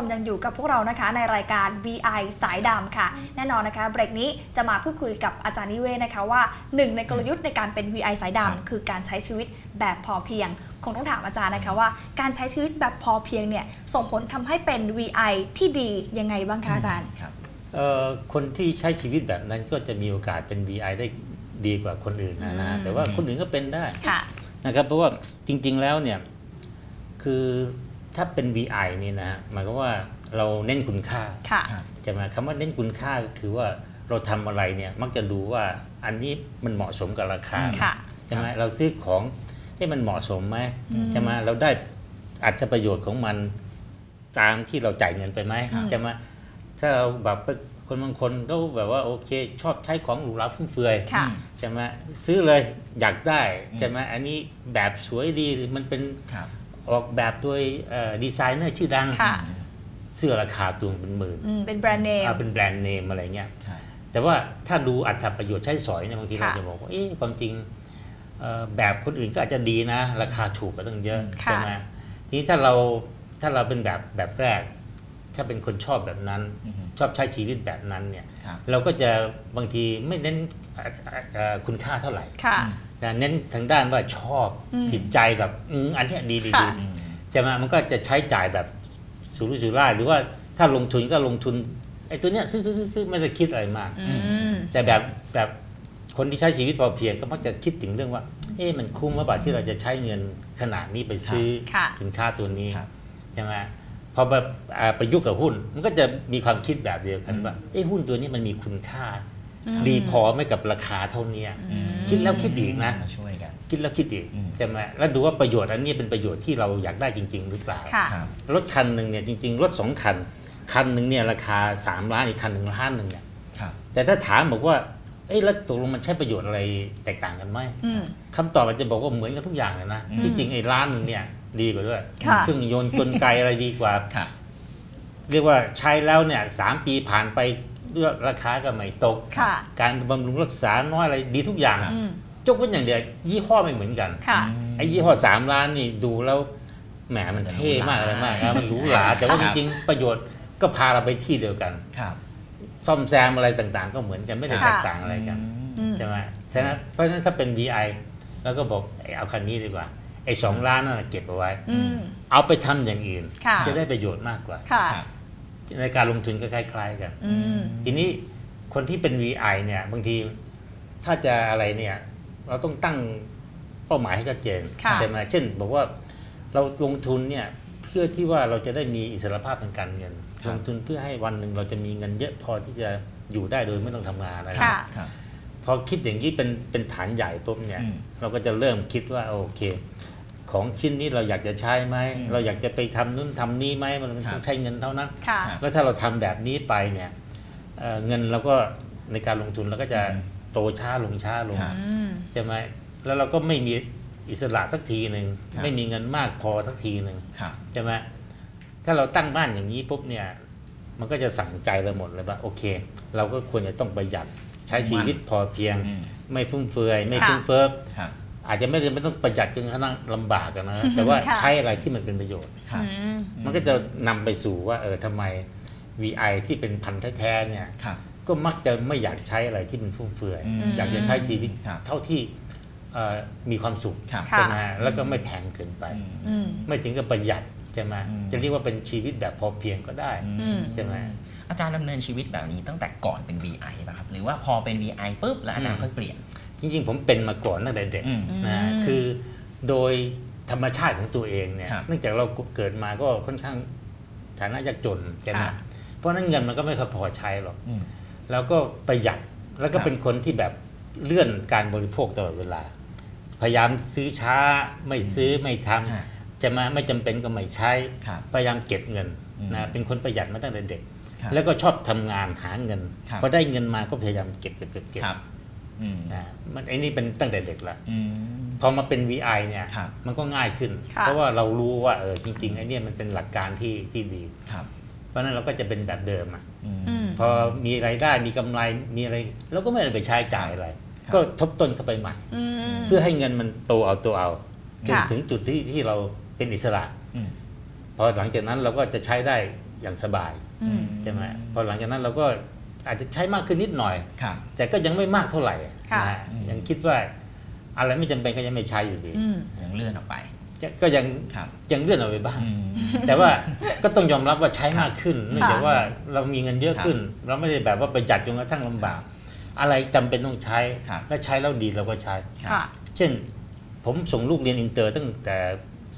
มยังอยู่กับพวกเรานะคะในรายการ VI สายดำค่ะ แน่นอนนะคะเบรกนี้จะมาพูดคุยกับอาจารย์นิเวศนะคะว่าหนึ่งในกลยุทธ์ในการเป็น VI สายครับดำคือการใช้ชีวิตแบบพอเพียง คงต้องถามอาจารย์นะคะว่าการใช้ชีวิตแบบพอเพียงเนี่ยส่งผลทำให้เป็น VI ที่ดียังไงบ้างคะอาจารย์ครับเอ่อคนที่ใช้ชีวิตแบบนั้นก็จะมีโอกาสเป็น VI ได้ดีกว่าคนอื่นนะนะอืมแต่ว่าคนอื่นก็เป็นได้ค่ะนะครับเพราะว่าจริง ๆแล้วเนี่ยคือ ถ้าเป็น VI นี่นะหมายความว่าเราเน้นคุณค่าค่ะครับจะมาคำว่าเน้นคุณค่าก็คือว่าเราทำอะไรเนี่ยมักจะดูว่าอันนี้มันเหมาะสมกับราคาค่ะใช่ไหมเราซื้อของให้มันเหมาะสมไหมใช่ไหมเราได้อัตประโยชน์ของมันตามที่เราจ่ายเงินไปไหมครับใช่ไหมถ้าเราแบบคนบางคนก็แบบว่าโอเค ชอบใช้ของหรูหราฟุ่มเฟือยค่ะใช่ไหมซื้อเลยอยากได้ใช่ไหมอันนี้แบบสวยดีหรือมันเป็นครับ ออกแบบโดยเอ่อดีไซเนอร์ชื่อดังค่ะเสื้อราคาตัวเป็นหมื่นอืมเป็นแบรนด์เนมอ่าเป็นแบรนด์เนมอะไรเงี้ยครับแต่ว่าถ้าดูอัตราประโยชน์ใช้สอยเนี่ยบางทีค่ะเราจะบอกว่าเอ๊ะความจริงเอ่อแบบคนอื่นก็อาจจะดีนะ ราคาถูกกว่าตั้งเยอะค่ะใช่ไหมทีนี้ถ้าเราถ้าเราเป็นแบบแบบแรก ถ้าเป็นคนชอบแบบนั้นอือฮึชอบใช้ชีวิตแบบนั้นเนี่ยครับเราก็จะบางทีไม่เน้นเอ่อเอ่อคุณค่าเท่าไหร่ค่ะ แต่เน้นทางด้านว่าชอบอืมผิดใจแบบอืมอันเนี้ยดีดีค่ะดีอืมใช่ไหมมันก็จะใช้จ่ายแบบสุรุ่ยสุร่ายหรือว่าถ้าลงทุนก็ลงทุนไอ้ตัวเนี้ยซื้อซื้อซื้อซื้อไม่ได้คิดอะไรมากอืมแต่แบบแบบคนที่ใช้ชีวิตพอเพียงก็มักจะคิดถึงเรื่องว่า เอ๊ะมันคุ้มหรือเปล่าที่เราจะใช้เงินขนาดนี้ไปซื้อค่ะสินค้าตัวนี้ครับใช่ไหมพอแบบอ่าประยุกต์กับหุ้น มันก็จะมีความคิดแบบเดียวกันว่าเอ๊ะหุ้นตัวนี้มันมีคุณค่า ดีพอไหม่กับราคาเท่าเนี้ยอืมคิดแล้วคิดอีกนะมาช่วยกันคิดแล้วคิดอีกอืมใช่ไหมแล้วดูว่าประโยชน์อันนี้เป็นประโยชน์ที่เราอยากได้จริง ๆ หรือเปล่าค่ะครับรถคันหนึ่งเนี่ยจริง ๆ รถสองคัน คันหนึ่งเนี่ยราคา 3 ล้านอีกคันหนึ่งล้านหนึ่งเนี่ยครับแต่ถ้าถามบอกว่าเอ้ยแล้วตกลงมันใช้ประโยชน์อะไรแตกต่างกันไหมอืมคำตอบมันจะบอกว่าเหมือนกันทุกอย่างเลยนะอืมที่จริงไอ้ล้านหนึงเนี่ยดีกว่าด้วยค่ะเครื่องยนต์กลไกอะไรดีกว่าครับเรียกว่าใช้แล้วเนี่ยสามปีผ่านไป ราคาก็ไม่ตกค่ะการบำรุงรักษาน้อยอะไรดีทุกอย่างอืมยกเว้นอย่างเดียวยี่ห้อไม่เหมือนกันค่ะไอ้ยี่ห้อสามล้านนี่ดูแล้วแหมมันเท่มากอะไรมากนะมันหรูหราแต่ว่าคจรับริงๆประโยชน์ก็พาเราไปที่เดียวกันครับ ซ่อมแซมอะไรต่างๆ ก็เหมือนกันไม่ได้ค่ะแตกต่างอะไรกันอืมใช่ไหมฉะนั้นเพราะฉะนั้นถ้าเป็น VI แล้วก็บอกเอ้ยเอาคันนี้ดีกว่าไอ้สองล้านนั่นนะเก็บเอาไว้อืมเอาไปทำอย่างอื่นค่ะจะได้ประโยชน์มากกว่าค่ะครับ ในการลงทุนก็คล้ายๆกันอืมทีนี้คนที่เป็น VI เนี่ยบางทีถ้าจะอะไรเนี่ย เราต้องตั้งเป้าหมายให้ชัดเจนค่ะใช่ไหมเช่น บอกว่าเราลงทุนเนี่ยเพื่อที่ว่าเราจะได้มีอิสรภาพทางการเงินครับลงทุนเพื่อให้วันหนึ่งเราจะมีเงินเยอะพอที่จะอยู่ได้โดยไม่ต้องทำงานนะครัค่ะบครับพอคิดอย่างนี้เป็นเป็นฐานใหญ่ปุ๊บเนี่ยอืมเราก็จะเริ่มคิดว่าโอเค ของชิ้นนี้เราอยากจะใช้ไหมอืมเราอยากจะไปทำนู่นทำนี่ไหมมันมันครับต้องใช้เงินเท่านั้นค่ะแล้วถ้าเราทำแบบนี้ไปเนี่ยเอ่อเงินเราก็ในการลงทุนเราก็จะอืมโตช้าลงช้าลงครับอืมใช่ไหมแล้วเราก็ไม่มีอิสระสักทีหนึ่งครับไม่มีเงินมากพอสักทีหนึ่งครับใช่ไหมถ้าเราตั้งบ้านอย่างนี้ปุ๊บเนี่ยมันก็จะสั่งใจเราหมดเลยว่าโอเค เราก็ควรจะต้องประหยัดใช้ชีวิตพอเพียงอืมไม่ฟุ่มเฟือย ไม่ค่ะฟุ่มเฟือยครับ อาจจะไม่จำเป็นต้องประหยัดจนกระทั่งลำบากอะนะ แต่ว่าค่ะใช้อะไรที่มันเป็นประโยชน์ครับอืมมันก็จะนำไปสู่ว่าเออทำไม VI ที่เป็นพันธุ์แท้ๆเนี่ยครับก็มักจะไม่อยากใช้อะไรที่มันฟุ่มเฟือยอืมอยากจะใช้ชีวิตครับเท่าที่เอ่อมีความสุขครับค่ะใช่ไหมแล้วก็ไม่แพงเกินไปอืมอืมไม่ถึงกับประหยัดใช่ไหมอืมจะเรียกว่าเป็นชีวิตแบบพอเพียงก็ได้อืมใช่ไหมอาจารย์ดำเนินชีวิตแบบนี้ตั้งแต่ก่อนเป็น VI ป่ะครับหรือว่าพอเป็น VI ปุ๊บแล้วอาจารย์ค่อยเปลี่ยน จริงๆ ผมเป็นมาก่อนตั้งแต่เด็กอืมนะอืมคือโดยธรรมชาติของตัวเองเนี่ยครับเนื่องจากเราเกิดมาก็ค่อนข้างฐานะยากจนใช่ไหมค่ะเพราะฉะนั้นเงินมันก็ไม่ค่อยพอใช้หรอกอืมแล้วก็ประหยัดแล้วก็ครับเป็นคนที่แบบเลื่อนการบริโภคตลอดเวลา พยายามซื้อช้าไม่ซื้อไม่ทำฮะจะมาไม่จำเป็นก็ไม่ใช้ครับพยายามเก็บเงินอืมนะเป็นคนประหยัดมาตั้งแต่เด็กครับแล้วก็ชอบทำงานหาเงินครับพอได้เงินมาก็พยายามเก็บเก็บเก็บเก็บครับอืม นะมันไอ้นี่เป็นตั้งแต่เด็กละอืมพอมาเป็น VI เนี่ยครับมันก็ง่ายขึ้นค่ะเพราะว่าเรารู้ว่าเออจริงๆไอ้เนี่ยมันเป็นหลักการที่ที่ดีครับเพราะฉะนั้นเราก็จะเป็นแบบเดิมอะอืมอืมพอมีรายได้มีกำไรมีอะไรเราก็ไม่ได้ไปใช้จ่ายอะไรครับก็ทบต้นเข้าไปใหม่อืมเพื่อให้เงินมันโตเอาตัวเอาจนค่ะถึงจุดที่ที่เราเป็นอิสระอืมพอหลังจากนั้นเราก็จะใช้ได้อย่างสบายอืมใช่ไหมพอหลังจากนั้นเราก็ อาจจะใช้มากขึ้นนิดหน่อยครับแต่ก็ยังไม่มากเท่าไหร่ค่ะนะฮะยังคิดว่าอะไรไม่จำเป็นก็ยังไม่ใช้อยู่ดีอืมยังเลื่อนออกไปจะก็ยังครับยังเลื่อนเอาไปบ้างอืมแต่ว่าก็ต้องยอมรับว่าใช้มากขึ้นเนื่องจากค่ะว่าเรามีเงินเยอะขึ้น เราไม่ได้แบบว่าประหยัดจนกระทั่งลำบาก อะไรจำเป็นต้องใช้ครับและใช้แล้วดีเราก็ใช้ครับค่ะเช่นผมส่งลูกเรียนอินเตอร์ตั้งแต่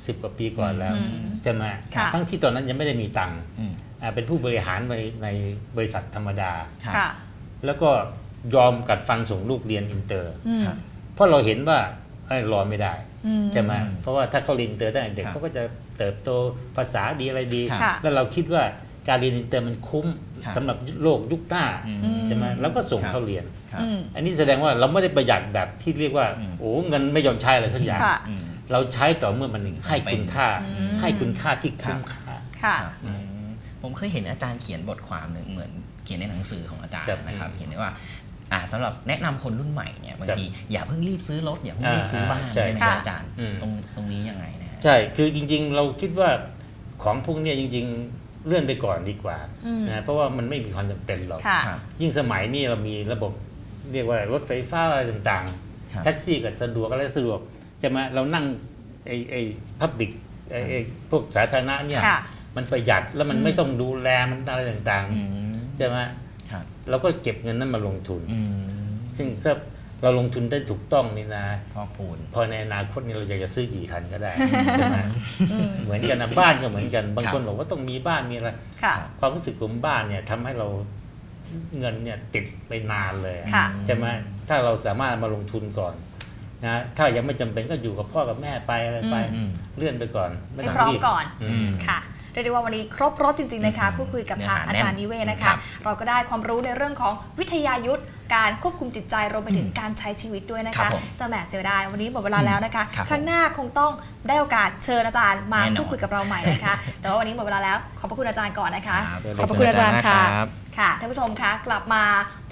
สิบกว่าปีก่อนแล้วอืมใช่ไหมค่ะทั้งที่ตอนนั้นยังไม่ได้มีตังค์อืมอ่า เป็นผู้บริหารในในบริษัทธรรมดาครับค่ะแล้วก็ยอมกัดฟันส่งลูกเรียนอินเตอร์อืมครับเพราะเราเห็นว่าเอ้ยรอไม่ได้อืมใช่ไหมอืมเพราะว่าถ้าเขาเรียนอินเตอร์ตั้งแต่เด็กครับเขาก็จะเติบโตภาษาดีอะไรดีครับค่ะแล้วเราคิดว่าการเรียนอินเตอร์มันคุ้มครับสำหรับโลกยุคหน้าอืมใช่ไหมแล้วก็ส่งครับเขาเรียนครับอืมอันนี้แสดงว่าเราไม่ได้ประหยัดแบบที่เรียกว่าอืมโอ้เงินไม่ยอมใช้อะไรสักอย่างค่ะอืมเราใช้ต่อเมื่อมันสิ่งให้คุณค่าอืมให้คุณค่าที่คุ้มค่าค่ะครับอืม ผมเคยเห็นอาจารย์เขียนบทความหนึ่งเหมือนเขียนในหนังสือของอาจารย์ครับนะครับเห็นได้ว่าอ่าสำหรับแนะนำคนรุ่นใหม่เนี่ยบางครับทีอย่าเพิ่งรีบซื้อรถอย่าเพิ่งรีบซื้อบ้านอ่าใช่ใช่ไหมค่ะอาจารย์อืมตรงตรงนี้ยังไงนะฮะใช่คือจริง ๆ เราคิดว่าของพวกเนี้ยจริง ๆ เลื่อนไปก่อนดีกว่าอืมนะเพราะว่ามันไม่มีความจำเป็นหรอกค่ะครับยิ่งสมัยนี้เรามีระบบเรียกว่ารถไฟฟ้าอะไรต่างครับๆแท็กซี่ก็สะดวกอะไรสะดวกใช่ไหมเรานั่งไอ้ไอ้พับบิกไอ้ไอ้พวกสาธารณะเนี่ยค่ะ มันประหยัดแล้วมันอืมไม่ต้องดูแลมันอะไรต่างอืมๆใช่ไหมครับเราก็เก็บเงินนั้นมาลงทุนอืมซึ่งถ้าเราลงทุนได้ถูกต้องนี่นะพอกพูนพอในอนาคตนี่เราอยากจะซื้อกี่คันก็ได้ใช่ไหมเหมือนกันนะบ้านก็เหมือนกัน บางคนบอกว่าต้องมีบ้านมีอะไรค่ะความรู้สึกของบ้านเนี่ยทำให้เราเงินเนี่ยติดไปนานเลยค่ะใช่ไหมถ้าเราสามารถมาลงทุนก่อนนะถ้ายังไม่จำเป็นก็อยู่กับพ่อกับแม่ไปอะไรไปอืมเลื่อนไปก่อนไม่ให้ต้องพร้อมรีบก่อนอืมค่ะ เรียกได้ว่าวันนี้ครบรถจริงๆนะคะอืมพูดคุยกับเนื้อทางหาอาจารย์แน่นนิเวศนะครัคะบเราก็ได้ความรู้ในเรื่องของวิทยายุทธ การควบคุมจิตใจรวมไปถึงการใช้ชีวิตด้วยนะครัคะบผมแต่แหมเสียดายวันนี้หมดเวลาแล้วนะคะ ครับครั้งหน้าคงต้องได้โอกาสเชิญอาจารย์มาแน่นอนพูดคุยกับเราใหม่นะคะ แต่ว่าวันนี้หมดเวลาแล้วขอบพระคุณอาจารย์ก่อนนะคะครับขอบพระคุณอาจารย์ค่ะรับค่ะท่านผู้ชมคะกลับมา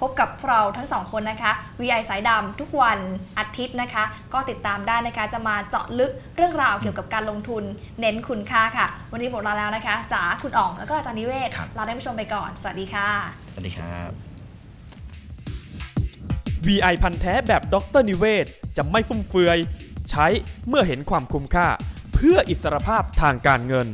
พบกับเราทั้งสองคนนะคะ VI สายดำทุกวันอาทิตย์นะคะ ก็ติดตามได้นะคะจะมาเจาะลึกเรื่องราวเกี่ยวกับการลงทุนเน้นคุณค่าค่ะ วันนี้หมดเวลาแล้วนะคะจ๋าคุณอ่องแล้วก็อาจารย์นิเวศครับลาท่านผู้ชมไปก่อน สวัสดีค่ะ สวัสดีครับ VI พันธุ์แท้แบบดรนิเวศ จะไม่ฟุ่มเฟือย ใช้เมื่อเห็นความคุ้มค่า เพื่ออิสรภาพทางการเงิน